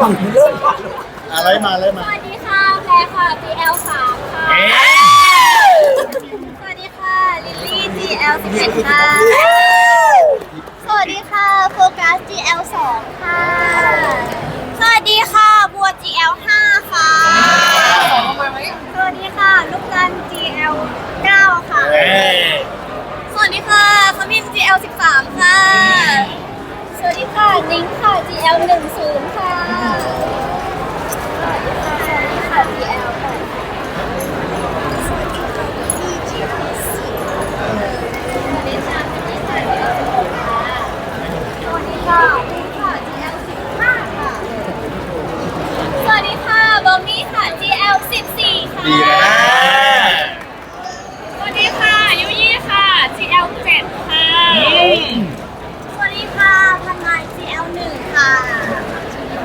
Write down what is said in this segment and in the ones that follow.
ฝั่งนี้เริ่มก่อนอะไรมาอะไรสมา วัสดีค่ะแพรค่ะ BL3 ค่ะ เอ๊ะ สวัสดีค่ะ ลิลลี่ GL11 ค่ะ สวัสดีค่ะ โฟกัส GL2 ค่ะ สวัสดีค่ะ บัว GL5 14ค่ะสวัสดีค่ะยุยี่ค่ะ GL 7 ค่ะสวัสดีค่ะพันนาย GL 1 ค่ะ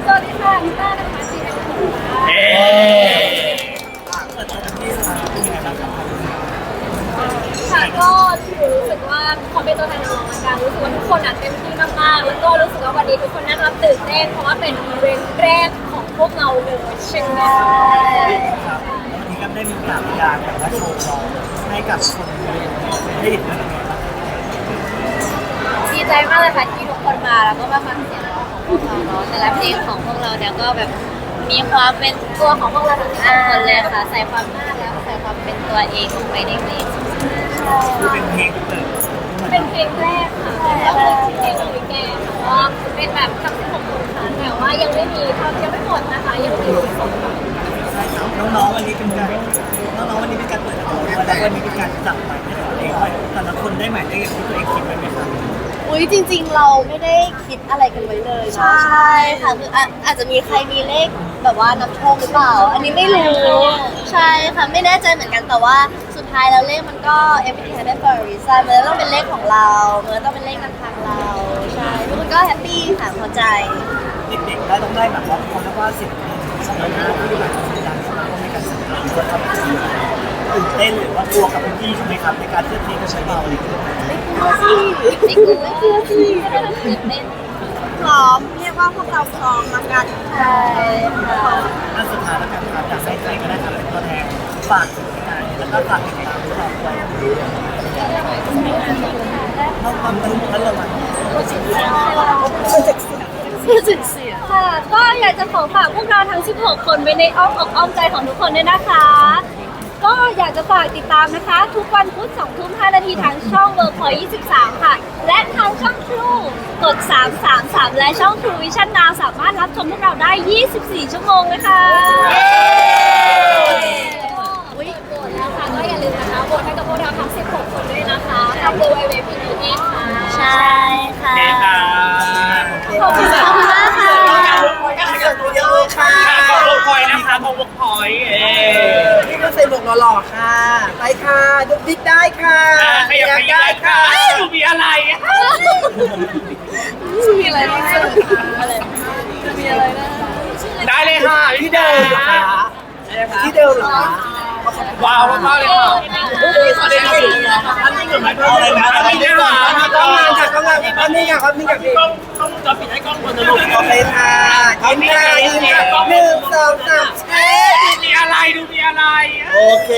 สวัสดีค่ะนิต้านะคะ GL 6ค่ะค่ะก็รู้สึกว่าขอเป็นตัวแทนน้องละกันรู้สึกว่าทุกคนอะเต็มที่มากๆ แล้วก็รู้สึกว่าวันนี้ทุกคนน่ารักตื่นเต้นเพราะว่าเป็นอีเวนต์แรกของพวกเราเลยใช่ไหมครับวันนี้ก็ ได้มีการพยายามแบบว่าโชว์ร้องให้กับคนได้เห็นว่าเป็นไงบ้างดีใจมากเลยค่ะที่ทุกคนมาแล้วก็มาฟังเสียงร้องของพวกเราเนาะแต่ละเพลงของพวกเราเนี่ยก็แบบมีความเป็นตัวของพวกเราทั้งสองคนเลยค่ะ ใส่ความน่ารักใส่ความเป็นตัวเองลงไปในเพลงคือเป็นเพลงเปิดเป็นเพลงแรกค่ะก็คือเพลงของวิกแกค่ะเพราะว่าเป็นแบบทั้ง16คนค่ะแต่ว่ายังไม่มีทำยังไม่หมดนะคะยังมีอีกสองคนใช่ครับน้องๆวันนี้เป็นการ วแต่วันนี้เป็นการจับหมายเลขของเองว่าแต่ละคนได้หมายเลขอย่างที่ตัวเองคิดไว้ไหมครับอุ้ยจริง ๆ เราไม่ได้คิดอะไรกันไว้เลยใช่ค่ะคืออาอาจจะมีใครมีเลขแบบว่านำโชคหรือเปล่า อันนี้ไม่รู้ใช่ค่ะไม่แน่ใจเหมือนกันแต่ว่าสุดท้ายแล้วเลขมันก็ everything happen for a reason มันต้องเป็นเลขของเรามันต้องเป็นเลขนำทางเราใช่ทุกคนก็แฮปปี้ค่ะพอใจ เด็กๆได้ต้องได้แบบว่าเขาเรียกว่าสิบปีสมัยหน้าที่แบบ กลัวกับพี่ใช่ไหมครับในการเลือกเพลงก็ใช้เราอะไรอย่างเงี้ยไม่กลัวไม่กลัวสิตื่นเต้นพร้อมเรียกว่าพวกเราพร้อมมากันใช่ค่ะอันสุดท้ายแล้วกันครับอยากให้ใครก็ได้ครับเป็นตัวแทนฝากถึงงานแล้วก็ฝากถึงงานที่เราไว้ต้องความตั้งใจระวังค่ะก็อยากจะขอฝากพวกเราทั้ง 16 คนไว้ในอ้อมอกอ้อมใจของทุกคนด้วยนะคะ ก็อยากจะฝากติดตามนะคะ ทุกวันพุธ2ทุ่ม5นาทีทางช่อง Work Point 23 ค่ะ และทางช่องทรูกด 333 และช่องทรูวิชั่นนาวสามารถรับชมพวกเราได้ 24 ชั่วโมงนะคะวิโหวตแล้วค่ะ ก็อย่าลืมนะคะโหวตให้กับพวกเราทั้ง 16 คนด้วยนะคะทาง www.pdp ค่ะ ใช่ค่ะ ขอบคุณค่ะ มากค่ะ เยอะค่ะ ขอบคุณพลอยนะคะขอบคุณพลอยเอ นี่ก็ใส่หมวกหล่อๆค่ะ ไปค่ะดุ๊กดิ๊กได้ค่ะ อ ขยับขยับค่ะดูมีอะไรมีอะไรบ้างอะไรมีอะไรนะได้เลยค่ะที่เดิมเหรอคะที่เดิมเหรอคะว้าวมากเลยค่ะอันนี้เหรออันนี้เหมือนอะไรนะอันนี้ได้หรอก็งานค่ะก็งานอันนี้ค่ะครับนี่กับพี่กล้องกล้องจะปิดให้กล้องคนจะลุกโอเคค่ะยิ้มค่ะยิ้มค่ะหนึ่งสองสามแชร์ดูมีอะไรดูมีอะไร โอเค